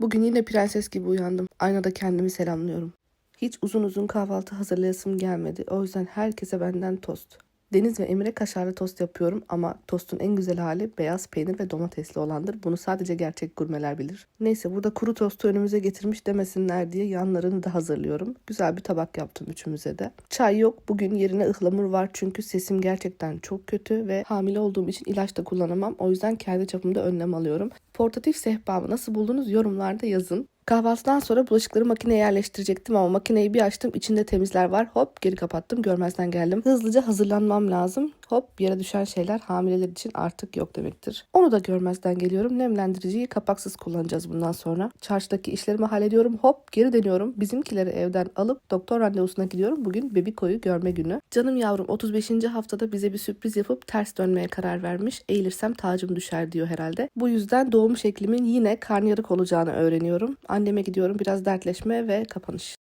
Bugün yine prenses gibi uyandım. Aynada kendimi selamlıyorum. Hiç uzun uzun kahvaltı hazırlayasım gelmedi. O yüzden herkese benden tost. Deniz ve Emir'e kaşarlı tost yapıyorum ama tostun en güzel hali beyaz peynir ve domatesli olandır. Bunu sadece gerçek gurmeler bilir. Neyse burada kuru tostu önümüze getirmiş demesinler diye yanlarını da hazırlıyorum. Güzel bir tabak yaptım üçümüze de. Çay yok. Bugün yerine ıhlamur var çünkü sesim gerçekten çok kötü ve hamile olduğum için ilaç da kullanamam. O yüzden kendi çapımda önlem alıyorum. Portatif sehpamı nasıl buldunuz yorumlarda yazın. Kahvaltıdan sonra bulaşıkları makineye yerleştirecektim ama makineyi bir açtım içinde temizler var. Hop geri kapattım görmezden geldim. Hızlıca hazırlanmam lazım. Hop yere düşen şeyler hamileler için artık yok demektir. Onu da görmezden geliyorum. Nemlendiriciyi kapaksız kullanacağız bundan sonra. Çarşıdaki işlerimi hallediyorum. Hop geri dönüyorum. Bizimkileri evden alıp doktor randevusuna gidiyorum. Bugün bebikoyu görme günü. Canım yavrum 35. haftada bize bir sürpriz yapıp ters dönmeye karar vermiş. Eğilirsem tacım düşer diyor herhalde. Bu yüzden doğum şeklimin yine karnıyarık olacağını öğreniyorum. Anneme gidiyorum biraz dertleşme ve kapanış.